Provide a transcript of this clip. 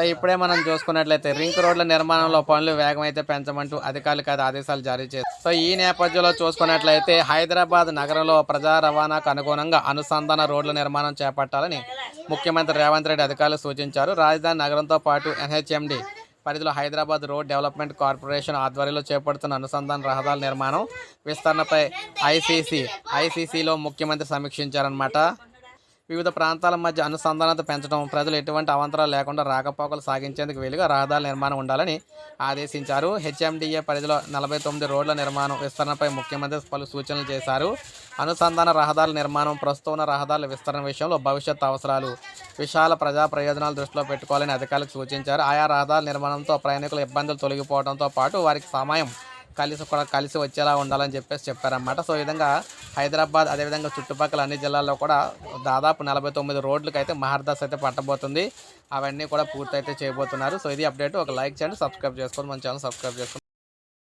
So ఇప్పుడే మనం చూసుకున్నట్లయితే రింక్ రోడ్ల నిర్మాణంలో పనులు వేగం అయితే పెంచమంటూ అధికారులు కాదు ఆదేశాలు జారీ చేశారు. సో ఈ నేపథ్యంలో చూసుకున్నట్లయితే హైదరాబాద్ నగరంలో ప్రజా రవాణాకు అనుగుణంగా అనుసంధాన రోడ్ల నిర్మాణం చేపట్టాలని ముఖ్యమంత్రి రేవంత్ రెడ్డి అధికారులు సూచించారు. రాజధాని నగరంతో పాటు ఎన్హెచ్ఎండి పరిధిలో హైదరాబాద్ రోడ్ డెవలప్మెంట్ కార్పొరేషన్ ఆధ్వర్యంలో చేపడుతున్న అనుసంధాన రహదారుల నిర్మాణం విస్తరణపై ఐసీసీ ఐసీసీలో ముఖ్యమంత్రి సమీక్షించారనమాట వివిధ ప్రాంతాల మధ్య అనుసంధానత పెంచడం ప్రజలు ఎటువంటి అవాంతరాలు లేకుండా రాకపోకలు సాగించేందుకు వీలుగా రహదారుల నిర్మాణం ఉండాలని ఆదేశించారు. హెచ్ఎండిఏ పరిధిలో నలభై తొమ్మిది రోడ్ల నిర్మాణం విస్తరణపై ముఖ్యమంత్రి పలు సూచనలు చేశారు. అనుసంధాన రహదారుల నిర్మాణం ప్రస్తుతం ఉన్న రహదారుల విస్తరణ విషయంలో భవిష్యత్ అవసరాలు విశాల ప్రజా ప్రయోజనాలు దృష్టిలో పెట్టుకోవాలని అధికారులకు సూచించారు. ఆయా రహదారుల నిర్మాణంతో ప్రయాణికుల ఇబ్బందులు తొలగిపోవడంతో పాటు వారికి సమయం కలిసి కూడా కలిసి వచ్చేలా ఉండాలని చెప్పేసి చెప్పారన్నమాట. సో ఈ విధంగా హైదరాబాద్ అదేవిధంగా చుట్టుపక్కల అన్ని జిల్లాల్లో కూడా దాదాపు నలభై తొమ్మిది రోడ్లకు అయితే మహర్దాస్ అయితే పట్టబోతుంది. అవన్నీ కూడా పూర్తి అయితే చేయబోతున్నారు. సో ఇది అప్డేట్. ఒక లైక్ చేయండి సబ్స్క్రైబ్ చేసుకోండి. మన ఛానల్ సబ్స్క్రైబ్ చేసుకోండి.